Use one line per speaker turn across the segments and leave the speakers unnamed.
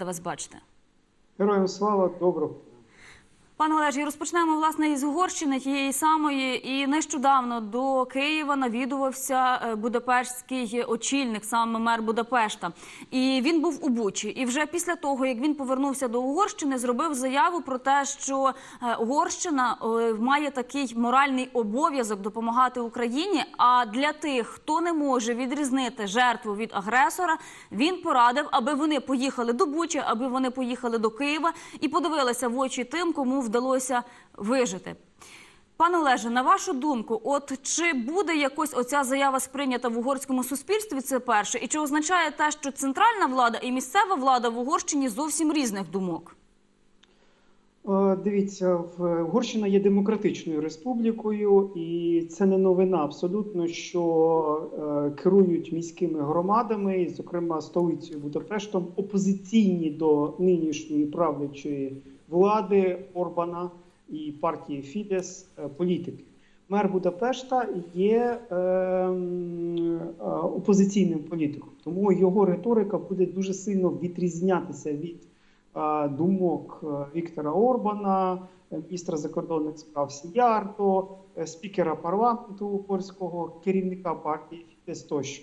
рада вас бачити.
Героям слава, доброго.
Пане Олеже, і розпочнемо власне із Угорщини тієї самої. І нещодавно до Києва навідувався е, будапештський очільник, саме мер Будапешта. І він був у Бучі. І вже після того, як він повернувся до Угорщини, зробив заяву про те, що е, Угорщина е, має такий моральний обов'язок допомагати Україні. А для тих, хто не може відрізнити жертву від агресора, він порадив, аби вони поїхали до Бучі, аби вони поїхали до Києва і подивилися в очі тим, кому вдалося вижити. Пане Олеже, на вашу думку, от чи буде якось оця заява сприйнята в угорському суспільстві? Це перше, і чи означає те, що центральна влада і місцева влада в Угорщині зовсім різних думок?
Е, Дивіться, Угорщина є демократичною республікою, і це не новина абсолютно, що е, керують міськими громадами, зокрема столицею Будапештом, опозиційні до нинішньої правлячої влади Орбана і партії Фідес е, політики. Мер Будапешта є е, е, опозиційним політиком, тому його риторика буде дуже сильно відрізнятися від е, думок е, Віктора Орбана, е, міністра закордонних справ Сіярто, спікера парламенту угорського, керівника партії Фідес тощо.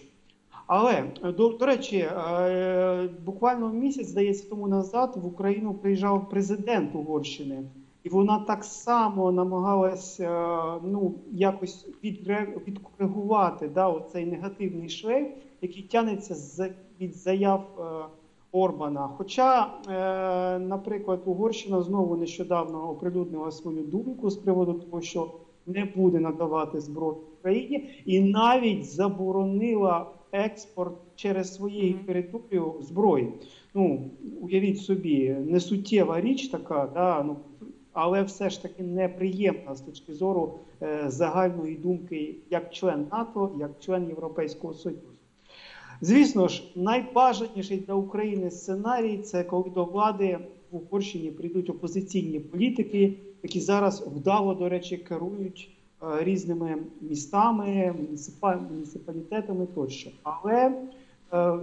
Але е, до, до речі, е, буквально місяць, здається, тому назад в Україну приїжджав президент Угорщини, і вона так само намагалась е, ну, якось відкоригувати да, оцей негативний шлейф, який тягнеться з, від заяв Орбана. Хоча, наприклад, Угорщина знову нещодавно оприлюднила свою думку з приводу того, що не буде надавати зброю Україні, і навіть заборонила експорт через свою територію зброї. Ну, уявіть собі, несуттєва річ така, да, ну, але все ж таки неприємна з точки зору е, загальної думки як член НАТО, як член Європейського Союзу. Звісно ж, найбажаніший для України сценарій це коли до влади в Угорщині прийдуть опозиційні політики, які зараз вдало, до речі, керують різними містами, муніципалітетами тощо. Але е,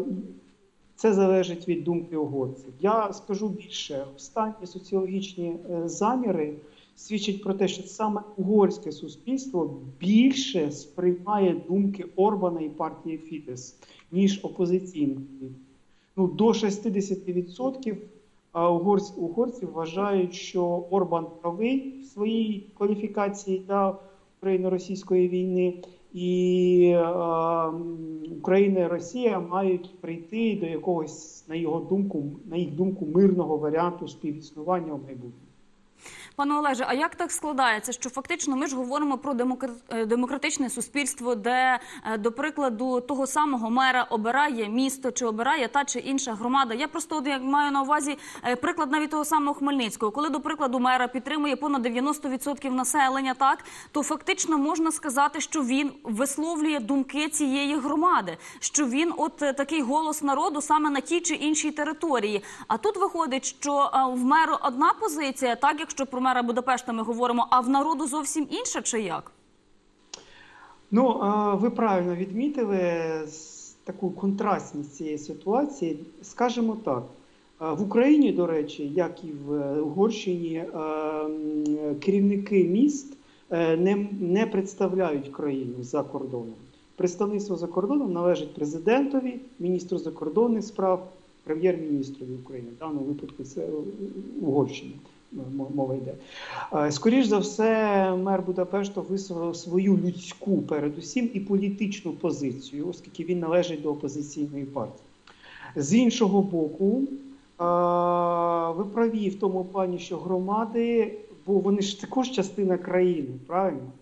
це залежить від думки угорців. Я скажу більше, останні соціологічні е, заміри свідчать про те, що саме угорське суспільство більше сприймає думки Орбана і партії Фідес, ніж опозиційних. Ну, до 60% а, угорць, угорці вважають, що Орбан правий в своїй кваліфікації да, україно-російської війни, і Україна і Росія мають прийти до якогось, на його думку, на їх думку, мирного варіанту співіснування в майбутньому.
Пане Олеже, а як так складається, що фактично ми ж говоримо про е, демократичне суспільство, де, е, до прикладу, того самого мера обирає місто чи обирає та чи інша громада? Я просто як маю на увазі е, приклад навіть того самого Хмельницького, коли до прикладу мера підтримує понад 90% населення, так то фактично можна сказати, що він висловлює думки цієї громади, що він, от такий голос народу саме на тій чи іншій території. А тут виходить, що в меру одна позиція, так якщо про мера Будапешта ми говоримо, а в народу зовсім інша, чи як?
Ну, ви правильно відмітили таку контрастність цієї ситуації. Скажімо так, в Україні, до речі, як і в е, Угорщині, керівники міст е, не, представляють країну за кордоном. Представництво за кордоном належить президентові, міністру закордонних справ, прем'єр-міністрові України. В даному випадку це е, Угорщина мова йде. Е, Скоріш за все, мер Будапешта висловив свою людську, передусім, і політичну позицію, оскільки він належить до опозиційної партії. З іншого боку, е, ви праві в тому плані, що громади, бо вони ж також частина країни, правильно?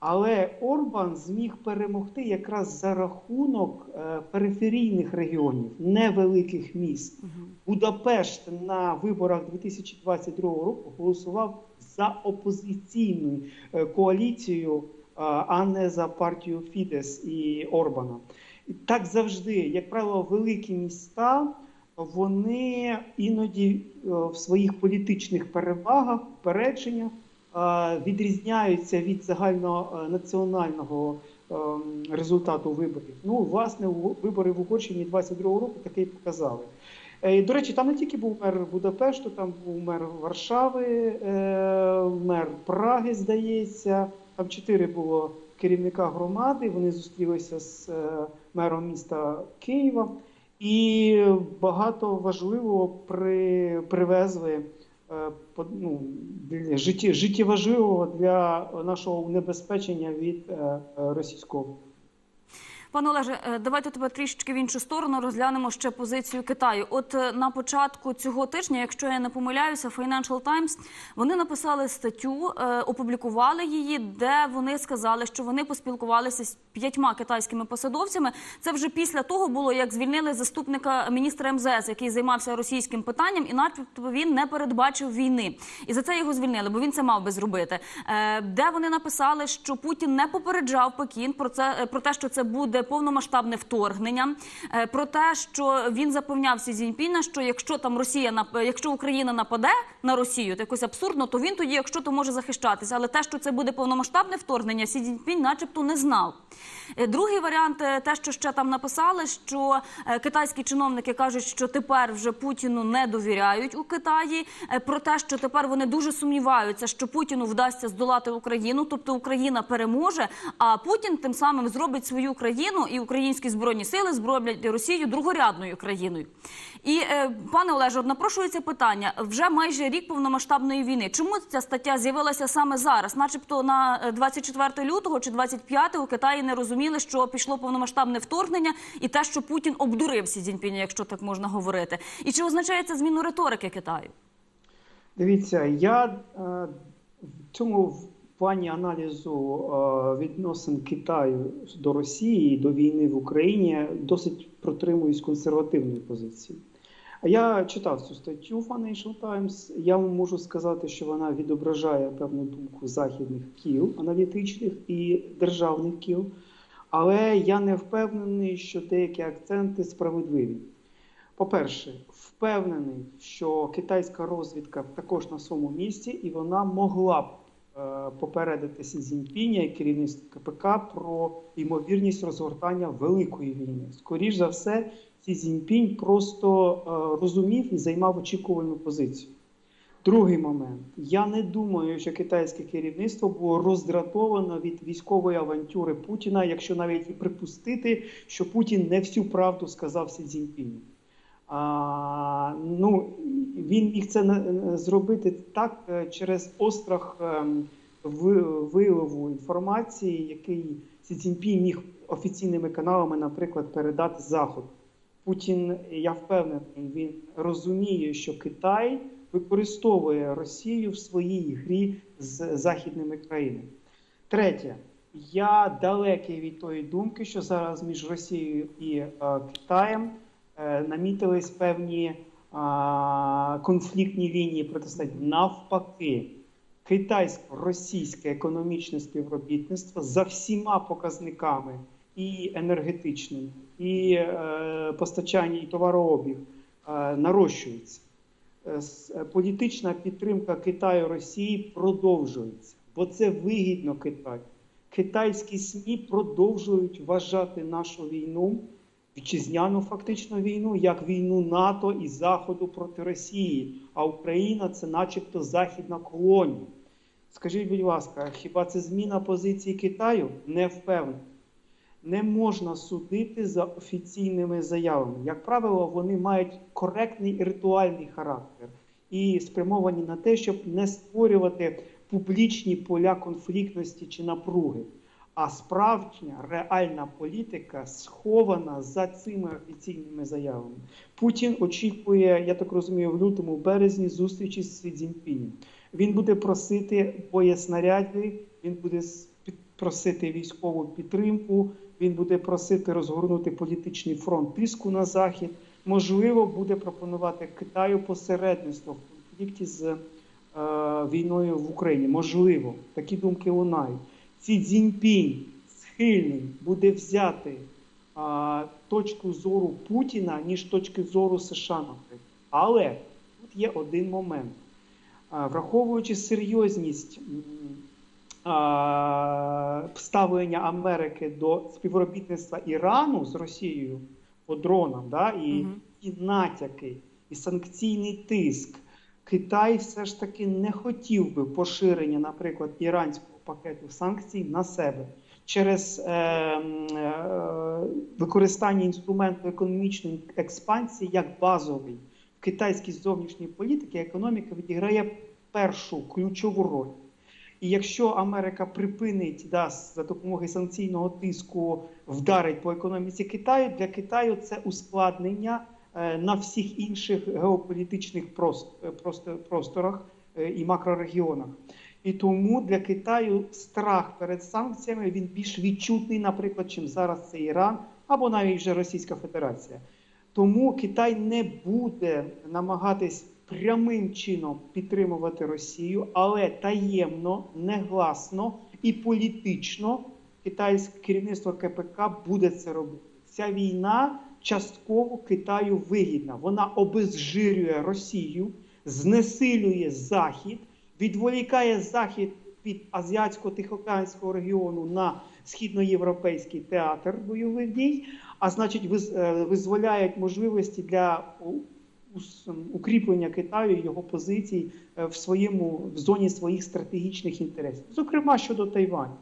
Але Орбан зміг перемогти якраз за рахунок е, периферійних регіонів, невеликих міст. Будапешт на виборах 2022 року голосував за опозиційну е, коаліцію, е, а не за партію Фідес і Орбана. І так завжди, як правило, великі міста вони іноді в своїх політичних перевагах, попередженнях е, відрізняються від загальнонаціонального ем, результату виборів. Ну, власне, вибори в Угорщині 22-го року таке й показали. Е, До речі, там не тільки був мер Будапешту, там був мер Варшави, е, мер Праги, здається. Там чотири було керівника громади. Вони зустрілися з е, мером міста Києва і багато важливого при, привезли е, ну, для житті, життєважливого для нашого унебезпечення від е, е, російського.
Пане Олеже, е, давайте тебе трішечки в іншу сторону розглянемо ще позицію Китаю. От е, на початку цього тижня, якщо я не помиляюся, Financial Times, вони написали статтю, е, опублікували її, де вони сказали, що вони поспілкувалися з п'ятьма китайськими посадовцями. Це вже після того було, як звільнили заступника міністра МЗС, який займався російським питанням, і начебто він не передбачив війни. І за це його звільнили, бо він це мав би зробити. Де вони написали, що Путін не попереджав Пекін про це про те, що це буде повномасштабне вторгнення, е, про те, що він запевняв Сі Цзіньпіна, що якщо там Росія якщо Україна нападе на Росію, то якось абсурдно, то він тоді, якщо то може захищатися. Але те, що це буде повномасштабне вторгнення, Сі Цзіньпінь начебто не знав. Е, Другий варіант, е, те, що ще там написали, що китайські чиновники кажуть, що тепер вже Путіну не довіряють у Китаї. Про те, що тепер вони дуже сумніваються, що Путіну вдасться здолати Україну, тобто Україна переможе, а Путін тим самим зробить свою країну і українські збройні сили зроблять Росію другорядною країною. І е, пане Олеже, напрошується питання вже майже рік повномасштабної війни. Чому ця стаття з'явилася саме зараз? Начебто на е, 24 лютого чи 25 у Китаї не розуміли, що пішло повномасштабне вторгнення, і те, що Путін обдурив Сі Цзіньпіня, якщо так можна говорити. І чи означає це зміну риторики Китаю?
Дивіться, я е, в цьому плані аналізу е, відносин Китаю до Росії до війни в Україні досить протримуюсь консервативної позиції. Я читав цю статтю Financial Times. Я вам можу сказати, що вона відображає певну думку західних кіл аналітичних і державних кіл, але я не впевнений, що деякі акценти справедливі. По-перше, впевнений, що китайська розвідка також на своєму місці, і вона могла б попередити Сі Цзіньпіня і керівництво КПК про ймовірність розгортання великої війни. Скоріш за все, Сі Цзіньпінь просто е, розумів і займав очікувальну позицію. Другий момент. Я не думаю, що китайське керівництво було роздратовано від військової авантюри Путіна, якщо навіть і припустити, що Путін не всю правду сказав Сі Цзіньпіню. А, ну, він міг це зробити так е, через острах ем, ви- вияву інформації, який Сі Цзіньпінь міг офіційними каналами, наприклад, передати Заходу. Путін, я впевнений, він розуміє, що Китай використовує Росію в своїй грі з західними країнами. Третє, я далекий від тої думки, що зараз між Росією і е, Китаєм намітились певні е, конфліктні лінії протистояння. Навпаки, китайсько-російське економічне співробітництво за всіма показниками і енергетичним, і е, постачання, і товарообіг е, нарощується. Е, е, Політична підтримка Китаю Росії продовжується, бо це вигідно Китаю. Китайські СМІ продовжують вважати нашу війну, вітчизняну фактично війну, як війну НАТО і Заходу проти Росії. А Україна це, начебто, західна колонія. Скажіть, будь ласка, хіба це зміна позиції Китаю? Не впевнений. Не можна судити за офіційними заявами. Як правило, вони мають коректний і ритуальний характер і спрямовані на те, щоб не створювати публічні поля конфліктності чи напруги. А справжня реальна політика схована за цими офіційними заявами. Путін очікує, я так розумію, в лютому березні зустрічі з Цзіньпінем. Він буде просити боєснаряди, він буде просити військову підтримку, він буде просити розгорнути політичний фронт тиску на захід. Можливо, буде пропонувати Китаю посередництво в конфлікті з е, війною в Україні. Можливо, такі думки лунають. Ці Цзіньпінь схильний буде взяти а, точку зору Путіна, ніж точки зору США, наприклад. Але тут є один момент. А, Враховуючи серйозність а, ставлення Америки до співробітництва Ірану з Росією по дронам, да, і
Мгм.
ті натяки, і санкційний тиск, Китай все ж таки не хотів би поширення, наприклад, іранського пакету санкцій на себе через е, е, використання інструменту економічної експансії як базовий в китайській зовнішній політиці економіка відіграє першу ключову роль. І якщо Америка припинить да, за допомогою санкційного тиску вдарить по економіці Китаю, для Китаю це ускладнення е, на всіх інших геополітичних е, просторах е, і макрорегіонах. І тому для Китаю страх перед санкціями він більш відчутний, наприклад, чим зараз це Іран або навіть вже Російська Федерація. Тому Китай не буде намагатись прямим чином підтримувати Росію, але таємно, негласно і політично китайське керівництво КПК буде це робити. Ця війна частково Китаю вигідна. Вона обезжирює Росію, знесилює Захід, відволікає Захід від азіатсько-тихоокеанського регіону на східноєвропейський театр бойових дій, а значить, е, визволяють можливості для укріплення Китаю і його позицій е, в своєму в зоні своїх стратегічних інтересів, зокрема щодо Тайваню.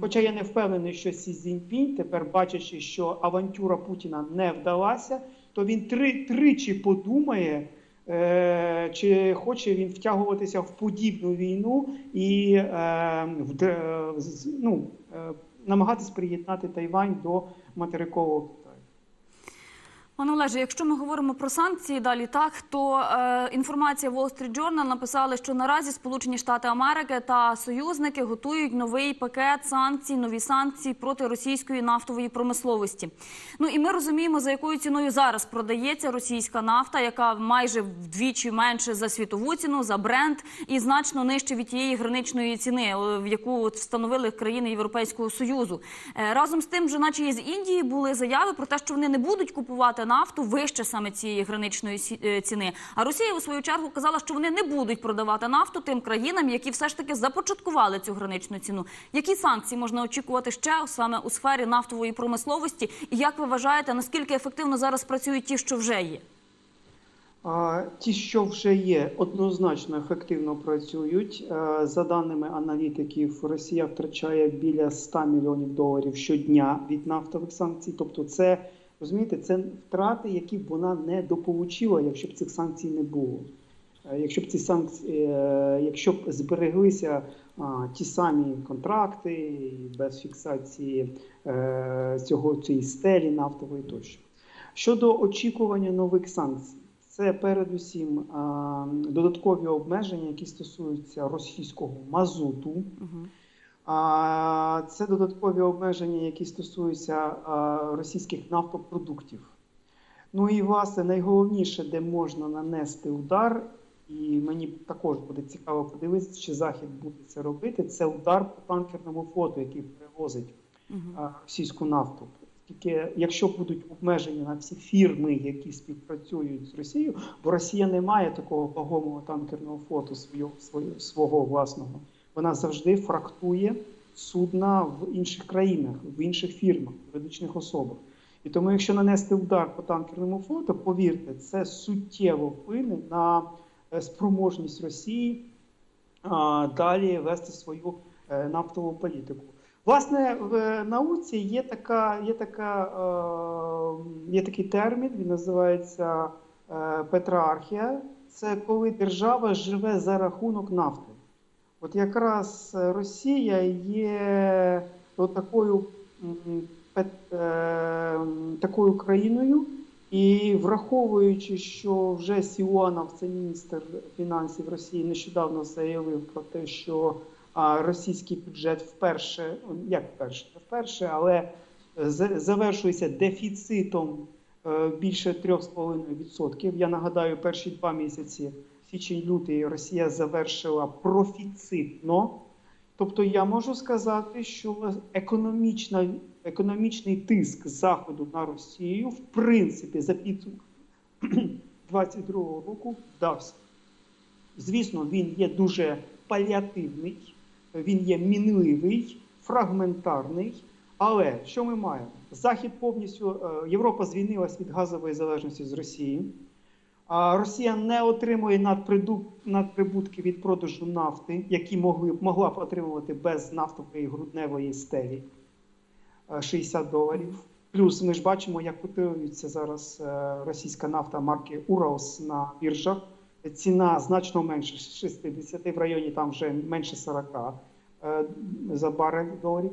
Хоча я не впевнений, що Сі Цзіньпінь, тепер бачачи, що авантюра Путіна не вдалася, то він три, тричі подумає, чи хоче він втягуватися в подібну війну і е, е, ну, е, намагатись приєднати Тайвань до материкового.
Пане Олеже, якщо ми говоримо про санкції далі, так то е, інформація Wall Street Journal написали, що наразі Сполучені Штати Америки та союзники готують новий пакет санкцій, нові санкції проти російської нафтової промисловості. Ну і ми розуміємо, за якою ціною зараз продається російська нафта, яка майже вдвічі менше за світову ціну, за бренд і значно нижче від тієї граничної ціни, е, в яку встановили країни Європейського союзу. Е, разом з тим, вже наче із Індії були заяви про те, що вони не будуть купувати нафту вище саме цієї граничної е, ціни. А Росія у свою чергу казала, що вони не будуть продавати нафту тим країнам, які все ж таки започаткували цю граничну ціну. Які санкції можна очікувати ще саме у сфері нафтової промисловості? І як ви вважаєте, наскільки ефективно зараз працюють ті, що вже є?
А, Ті, що вже є, однозначно ефективно працюють. Е, За даними аналітиків, Росія втрачає біля 100 мільйонів доларів щодня від нафтових санкцій. Тобто, це розумієте, це втрати, які б вона не дополучила, якщо б цих санкцій не було. Е, Якщо б ці санкції, е, якщо б збереглися а, ті самі контракти без фіксації е, цього цієї стелі нафтової тощо. Щодо очікування нових санкцій, це передусім а, додаткові обмеження, які стосуються російського мазуту.
Угу.
Це додаткові обмеження, які стосуються російських нафтопродуктів. Ну і власне найголовніше, де можна нанести удар, і мені також буде цікаво подивитися, чи Захід буде це робити. Це удар по танкерному флоту, який перевозить російську нафту. Тільки якщо будуть обмеження на всі фірми, які співпрацюють з Росією, бо Росія не має такого вагомого танкерного флоту свого, свого, свого власного, вона завжди фрактує судна в інших країнах, в інших фірмах, юридичних особах. І тому, якщо нанести удар по танкерному флоту, повірте, це суттєво вплине на е, спроможність Росії далі вести свою е, нафтову політику. Власне, в науці є така, є така, е, є такий термін, він називається е, петрархія. Це коли держава живе за рахунок нафти. От якраз Росія є от такою, е, такою країною, і враховуючи, що вже Сіуанов, це міністр фінансів Росії, нещодавно заявив про те, що російський бюджет вперше, як вперше, вперше, але завершується дефіцитом е, більше 3,5%. Я нагадаю, перші два місяці, січень-лютий, Росія завершила профіцитно. Тобто я можу сказати, що економічна, економічний тиск Заходу на Росію, в принципі, за підсумком 2022 року вдався. Звісно, він є дуже паліативний, він є мінливий, фрагментарний. Але що ми маємо? Захід повністю, е, Європа звільнилась від газової залежності з Росії. Росія не отримує надприбутки від продажу нафти, які могли, могла б отримувати без нафтової грудневої стелі е, 60 доларів. Плюс ми ж бачимо, як котирується зараз е, російська нафта марки Уралс на біржах. Ціна значно менше 60, в районі там вже менше 40 е, за барель доларів.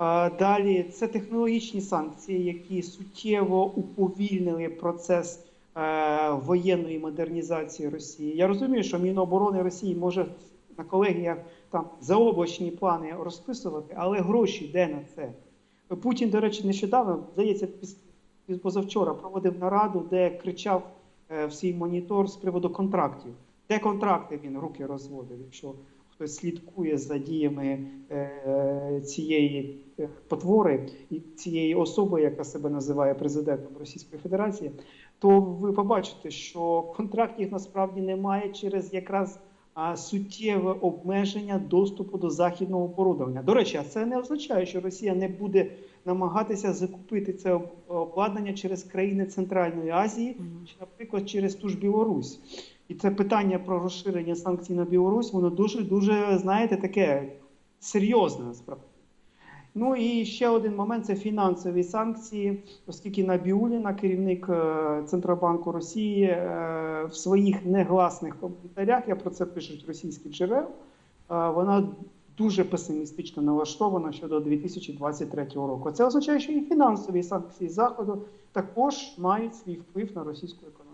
Е, Далі це технологічні санкції, які суттєво уповільнили процес е, воєнної модернізації Росії. Я розумію, що Міноборони Росії може на колегіях там заоблачні плани розписувати, але гроші де на це? Путін, до речі, нещодавно, здається, позавчора проводив нараду, де кричав е, в свій монітор з приводу контрактів. Де контракти він руки розводив, якщо хтось слідкує за діями е, цієї е, потвори і цієї особи, яка себе називає президентом Російської Федерації, то ви побачите, що контрактів насправді немає через якраз а, суттєве обмеження доступу до західного оборудовання. До речі, а це не означає, що Росія не буде намагатися закупити це обладнання через країни Центральної Азії, чи, наприклад, через ту ж Білорусь. І це питання про розширення санкцій на Білорусь, воно дуже дуже знаєте таке серйозне насправді. Ну і ще один момент це фінансові санкції, оскільки Набіуліна, керівник е, Центробанку Росії, е, в своїх негласних коментарях, я про це пишуть російські джерела, е, вона дуже песимістично налаштована щодо 2023 року. Це означає, що і фінансові санкції Заходу також мають свій вплив на російську економіку.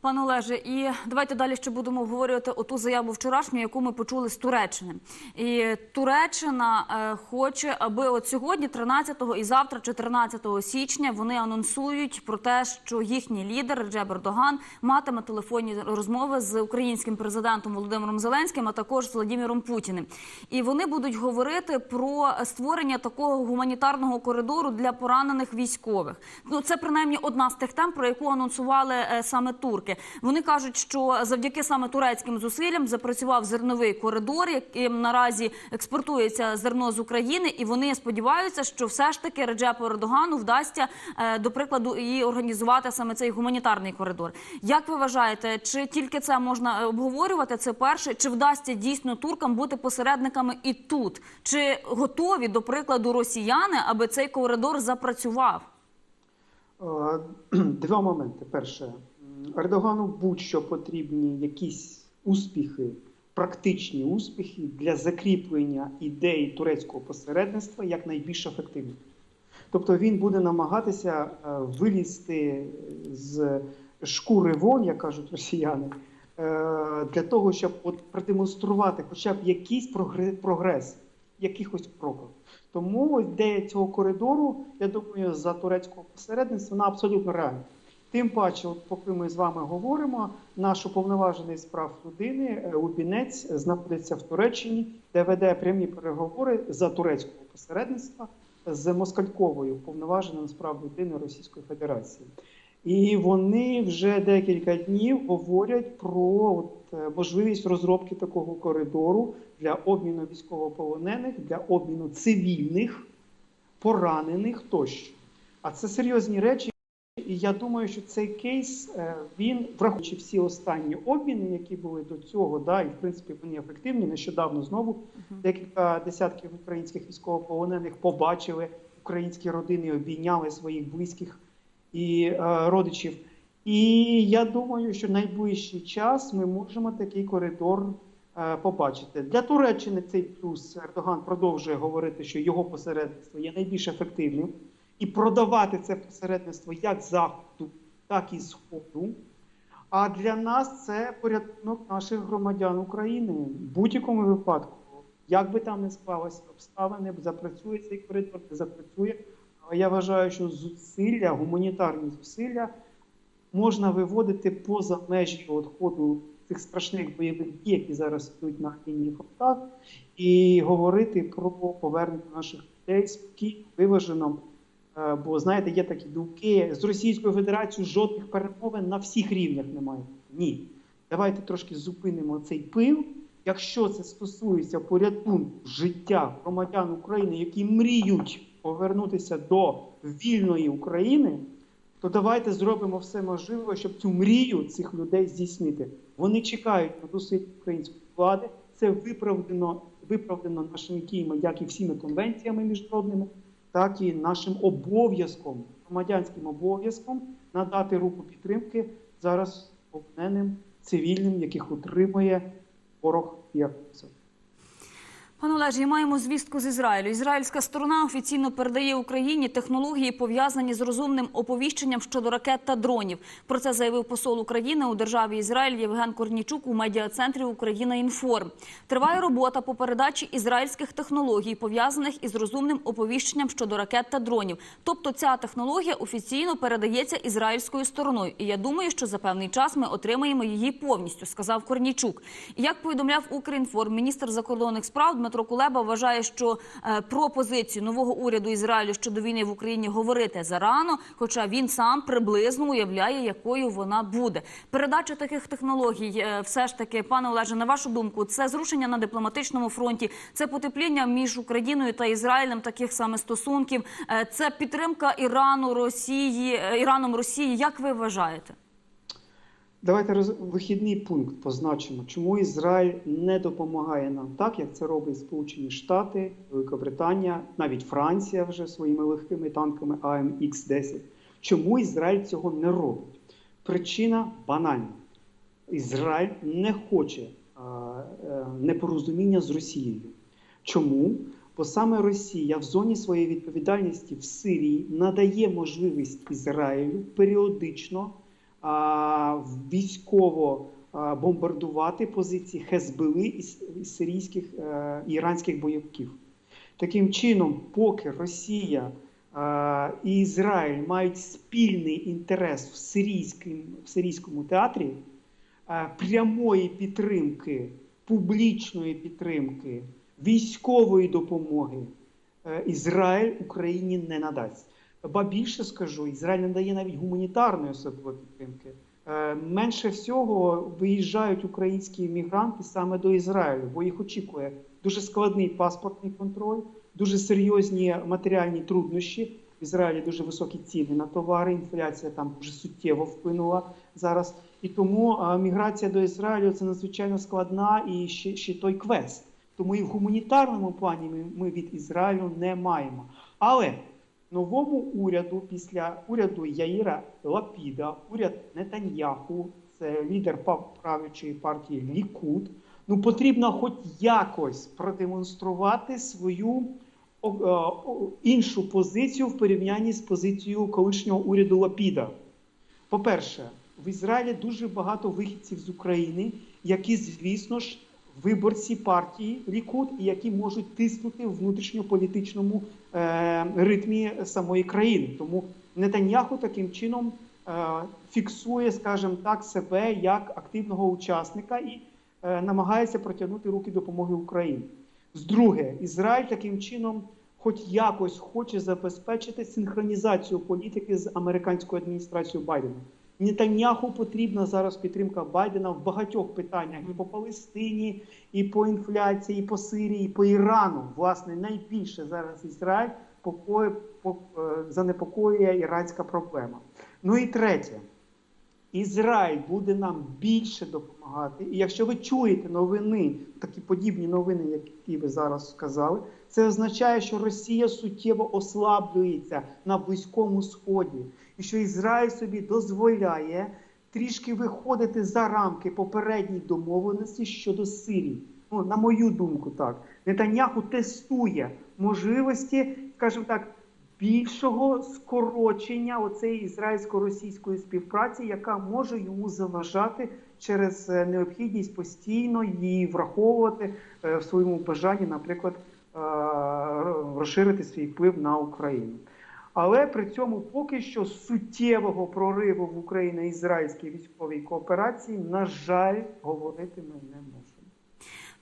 Пане Олеже, і давайте далі ще будемо обговорювати оту заяву вчорашню, яку ми почули з Туреччини. І Туреччина е, хоче, аби от сьогодні, 13 і завтра, 14 січня, вони анонсують про те, що їхній лідер Реджеп Ердоган матиме телефонні розмови з українським президентом Володимиром Зеленським, а також з Владимиром Путіним. І вони будуть говорити про створення такого гуманітарного коридору для поранених військових. Ну це принаймні одна з тих тем, про яку анонсували е, саме турки. Вони кажуть, що завдяки саме турецьким зусиллям запрацював зерновий коридор, яким наразі експортується зерно з України, і вони сподіваються, що все ж таки Реджепу Ердогану вдасться е, до прикладу і організувати саме цей гуманітарний коридор. Як ви вважаєте, чи тільки це можна е, обговорювати? Це перше, чи вдасться дійсно туркам бути посередниками і тут? Чи готові до прикладу росіяни, аби цей коридор запрацював?
Е, Два моменти. Перше, Ердогану будь-що потрібні якісь успіхи, практичні успіхи для закріплення ідеї турецького посередництва як найбільш ефективно. Тобто він буде намагатися е, вилізти з шкури вон, як кажуть росіяни, е, для того, щоб от продемонструвати хоча б якийсь прогре- прогрес, якихось кроків. Тому ідея цього коридору, я думаю, за турецького посередництва вона абсолютно реальна. Тим паче, от поки ми з вами говоримо, наш уповноважений з прав людини е, Лубінець знаходиться в Туреччині, де веде прямі переговори за турецького посередництва з Москальковою, уповноваженим з прав людини Російської Федерації. І вони вже декілька днів говорять про от, е, можливість розробки такого коридору для обміну військовополонених, для обміну цивільних, поранених тощо. А це серйозні речі. І я думаю, що цей кейс е, він, враховуючи всі останні обміни, які були до цього, да, і в принципі вони ефективні. Нещодавно знову декілька десятків українських військовополонених побачили українські родини, обійняли своїх близьких і е, родичів. І я думаю, що найближчий час ми можемо такий коридор е, побачити. Для Туреччини цей плюс Ердоган продовжує говорити, що його посередництво є найбільш ефективним, і продавати це посередництво як заходу, так і сходу. А для нас це порятунок наших громадян України в будь-якому випадку. Як би там не склалося обставини, запрацює цей коридор, не запрацює. Я вважаю, що зусилля, гуманітарні зусилля можна виводити поза межі от ходу цих страшних бойових дій, які зараз йдуть на лінії фронтах, і говорити про повернення наших людей спокійно, виважено. Е, Бо знаєте, є такі думки з Російською Федерацією жодних перемовин на всіх рівнях немає. Ні. Давайте трошки зупинимо цей пил. Якщо це стосується порятунку життя громадян України, які мріють повернутися до вільної України, то давайте зробимо все можливе, щоб цю мрію цих людей здійснити. Вони чекають на досвід української влади. Це виправдано, виправдано нашими діями, як і всіми конвенціями міжнародними, так і нашим обов'язком, громадянським обов'язком надати руку підтримки зараз полоненим цивільним, яких утримує ворог агресор.
Пане Олеже, маємо звістку з Ізраїлю. Ізраїльська сторона офіційно передає Україні технології, пов'язані з розумним оповіщенням щодо ракет та дронів. Про це заявив посол України у державі Ізраїль Євген Корнічук у медіа-центрі Україна Інформ. Триває робота по передачі ізраїльських технологій, пов'язаних із розумним оповіщенням щодо ракет та дронів. Тобто, ця технологія офіційно передається ізраїльською стороною. І я думаю, що за певний час ми отримаємо її повністю, сказав Корнічук. Як повідомляв Укрінформ, міністр закордонних справ Дмитро Кулеба вважає, що е, про позицію нового уряду Ізраїлю щодо війни в Україні говорити зарано, хоча він сам приблизно уявляє, якою вона буде. Передача таких технологій, е, все ж таки, пане Олеже, на вашу думку, це зрушення на дипломатичному фронті, це потепління між Україною та Ізраїлем таких саме стосунків, е, це підтримка Ірану Росії Іраном Росії. Як ви вважаєте?
Давайте роз... вихідний пункт позначимо, чому Ізраїль не допомагає нам так, як це роблять Сполучені Штати, Великобританія, навіть Франція вже своїми легкими танками АМХ-10. Чому Ізраїль цього не робить? Причина банальна: Ізраїль не хоче а, е, непорозуміння з Росією. Чому? Бо саме Росія в зоні своєї відповідальності в Сирії надає можливість Ізраїлю періодично а, військово бомбардувати позиції Хезбели і сирійських е, іранських бойовиків. Таким чином, поки Росія і Ізраїль мають спільний інтерес в, сирійському, в сирійському театрі, е, прямої підтримки, публічної підтримки, військової допомоги е, Ізраїль Україні не надасть. Ба більше скажу, Ізраїль не дає навіть гуманітарної особливої підтримки. Е, Менше всього виїжджають українські мігранти саме до Ізраїлю, бо їх очікує дуже складний паспортний контроль, дуже серйозні матеріальні труднощі. В Ізраїлі дуже високі ціни на товари, інфляція там дуже суттєво вплинула зараз. І тому міграція до Ізраїлю це надзвичайно складна і ще, ще той квест. Тому і в гуманітарному плані ми, ми від Ізраїлю не маємо. Але новому уряду, після уряду Яїра Лапіда, уряд Нетаньяху, це лідер правлячої партії Лікуд, ну потрібно хоч якось продемонструвати свою о, е, о, іншу позицію в порівнянні з позицією колишнього уряду Лапіда. По-перше, в Ізраїлі дуже багато вихідців з України, які, звісно ж, виборці партії Лікуд, і які можуть тиснути в внутрішньополітичному е, ритмі самої країни. Тому Нетаньяху таким чином е, фіксує, скажімо так, себе як активного учасника і е, намагається протягнути руки допомоги Україні. З-друге, Ізраїль таким чином, хоч якось хоче забезпечити синхронізацію політики з американською адміністрацією Байдена. Нетаньяху потрібна зараз підтримка Байдена в багатьох питаннях і по Палестині, і по інфляції, і по Сирії, і по Ірану. Власне, найбільше зараз Ізраїль покоє, по, е, занепокоює іранська проблема. Ну і третє. Ізраїль буде нам більше допомагати. І якщо ви чуєте новини, такі подібні новини, які ви зараз сказали, це означає, що Росія суттєво ослаблюється на Близькому Сході, і що Ізраїль собі дозволяє трішки виходити за рамки попередніх домовленостей щодо Сирії. Ну, на мою думку, так Нетаньяху тестує можливості, скажімо так, більшого скорочення оцеї ізраїльсько-російської співпраці, яка може йому заважати через е, необхідність постійно її враховувати е, в своєму бажанні, наприклад, розширити свій вплив на Україну. Але при цьому поки що суттєвого прориву в Україно-ізраїльській військовій кооперації, на жаль, говорити ми не можемо.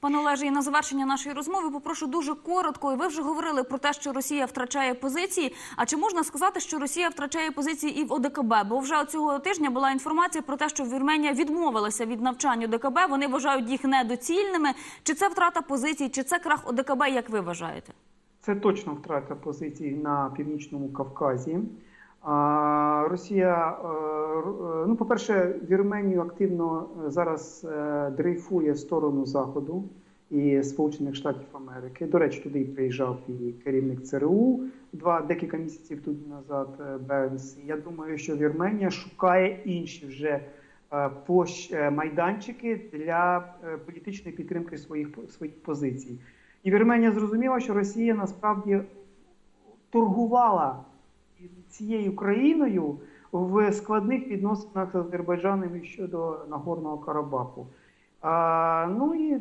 Пане Олеже, і на завершення нашої розмови попрошу дуже коротко. І ви вже говорили про те, що Росія втрачає позиції. А чи можна сказати, що Росія втрачає позиції і в ОДКБ? Бо вже цього тижня була інформація про те, що Вірменія відмовилася від навчань ОДКБ. Вони вважають їх недоцільними. Чи це втрата позицій, чи це крах ОДКБ? Як ви вважаєте?
Це точно втрата позицій на північному Кавказі. Росія, е, е, ну, по-перше, Вірменію активно е, зараз дрейфує сторону Заходу і Сполучених Штатів Америки. До речі, туди приїжджав і керівник ЦРУ два декілька місяців тут назад Бернс. Я думаю, що Вірменія шукає інші вже майданчики для політичної підтримки своїх своїх позицій. І Вірменія зрозуміла, що Росія насправді торгувала цією країною в складних відносинах з Азербайджаном щодо Нагорного Карабаху. А, ну і,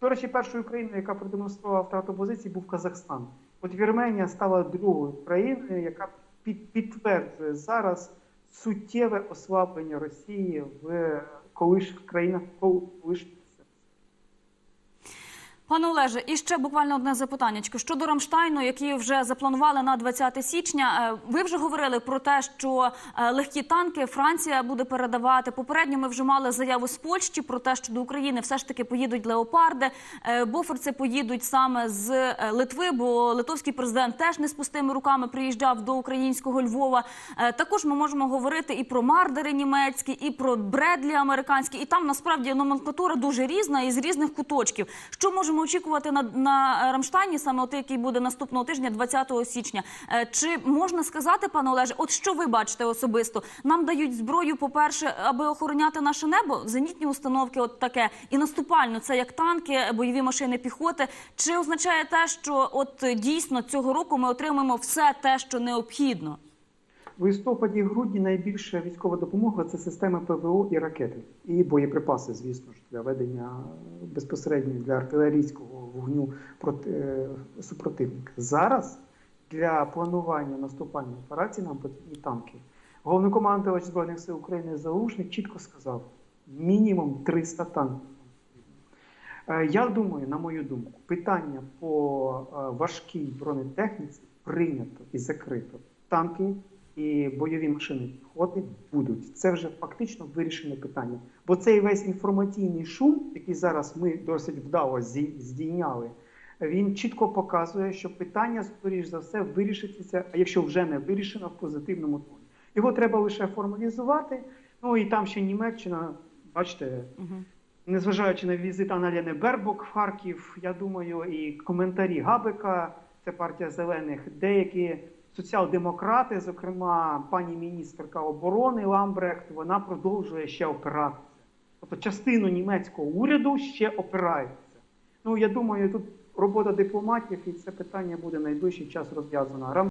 до речі, першою країною, яка продемонструвала втрату позицій, був Казахстан. От Вірменія стала другою країною, яка під, підтверджує зараз суттєве ослаблення Росії в колиш, країнах колишніх
Пане Олеже, і ще буквально одне запитаннячко щодо Рамштайну, який вже запланували на 20 січня. Е, Ви вже говорили про те, що е, легкі танки Франція буде передавати. Попередньо ми вже мали заяву з Польщі про те, що до України все ж таки поїдуть леопарди. Е, Бофорці поїдуть саме з Литви, бо литовський президент теж не з пустими руками приїжджав до українського Львова. Також ми можемо говорити і про мардери німецькі, і про Бредлі американські. І там насправді номенклатура дуже різна і з різних куточків. Що можемо очікувати на, на Рамштайні, саме от який буде наступного тижня, 20 січня? Е, Чи можна сказати, пане Олеже, от що ви бачите особисто? Нам дають зброю, по-перше, аби охороняти наше небо, зенітні установки, от таке, і наступально це як танки, бойові машини піхоти. Чи означає те, що от дійсно цього року ми отримаємо все те, що необхідно?
В листопаді-грудні найбільша військова допомога це системи ПВО і ракети, і боєприпаси, звісно ж, для ведення безпосередньо для артилерійського вогню проти е, супротивника. Зараз для планування наступальної операції нам потрібні танки. Головнокомандувач Збройних сил України Залужник чітко сказав: мінімум 300 танків. Е, Я думаю, на мою думку, питання по е, важкій бронетехніці прийнято і закрито. Танки і бойові машини піхоти будуть. Це вже фактично вирішене питання. Бо цей весь інформаційний шум, який зараз ми досить вдало здійняли, він чітко показує, що питання, скоріш за все, вирішиться, а якщо вже не вирішено, в позитивному тоні. Його треба лише формалізувати. Ну і там ще Німеччина, бачите,
Угу.
незважаючи на візит Аналіни Бербок в Харків, я думаю, і коментарі Габика, це партія зелених, деякі соціал-демократи, зокрема пані міністерка оборони Ламбрехт, вона продовжує ще опиратися. Тобто частину німецького уряду ще опирається. Ну я думаю, тут робота дипломатів, і це питання буде найближчий час розв'язано. Рам-